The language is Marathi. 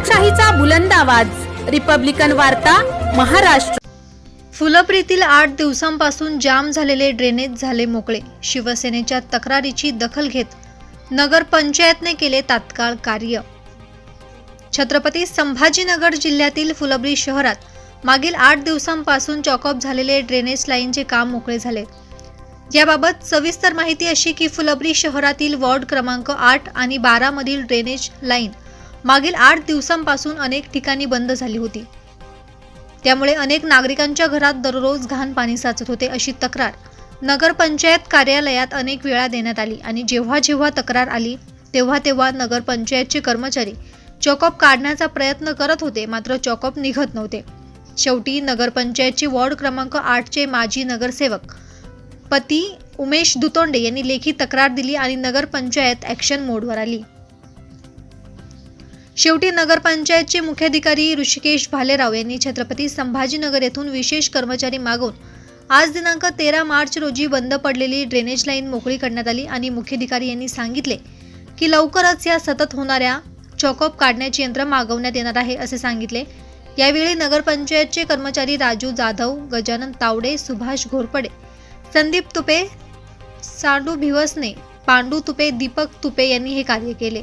लोकशाहीचा बुलंद आवाज. रिपब्लिकन वार्ता महाराष्ट्र. फुलप्रीतील आठ दिवसांपासून जाम झालेले ड्रेनेज झाले मोकळे. शिवसेनेच्या तक्रारीची दखल घेत नगरपंचायतने केले तात्काळ कार्य. छत्रपती संभाजीनगर जिल्ह्यातील फुलब्री शहरात मागील आठ दिवसांपासून चॉकअप झालेले ड्रेनेज लाईनचे काम मोकळे झाले. याबाबत सविस्तर माहिती अशी की फुलब्री शहरातील वॉर्ड क्रमांक आठ आणि बारा मधील ड्रेनेज लाईन मागील आठ दिवसांपासून अनेक ठिकाणी बंद झाली होती. त्यामुळे अनेक नागरिकांच्या घरात दररोज घाण पाणी साचत होते अशी तक्रार. नगरपंचायत कार्यालयात अनेक वेळा देण्यात आली आणि जेव्हा जेव्हा तक्रार आली तेव्हा तेव्हा नगरपंचायतचे कर्मचारी चॉकअप काढण्याचा प्रयत्न करत होते मात्र चॉकअप निघत नव्हते. शेवटी नगरपंचायतचे वॉर्ड क्रमांक आठचे माजी नगरसेवक पती उमेश दुतोंडे यांनी लेखी तक्रार दिली आणि नगरपंचायत ॲक्शन मोडवर आली. शेवटी नगरपंचायतचे मुख्याधिकारी ऋषिकेश भालेराव यांनी छत्रपती संभाजीनगर येथून विशेष कर्मचारी मागून आज दिनांक तेरा मार्च रोजी बंद पडलेली ड्रेनेज लाईन मोकळी करण्यात आली आणि मुख्याधिकारी यांनी सांगितले की लवकरच या सतत होणाऱ्या चॉकअप काढण्याचे यंत्र मागवण्यात येणार आहे असे सांगितले. यावेळी नगरपंचायतचे कर्मचारी राजू जाधव गजानन तावडे सुभाष घोरपडे संदीप तुपे सांडू भिवसने पांडू तुपे दीपक तुपे यांनी हे कार्य केले.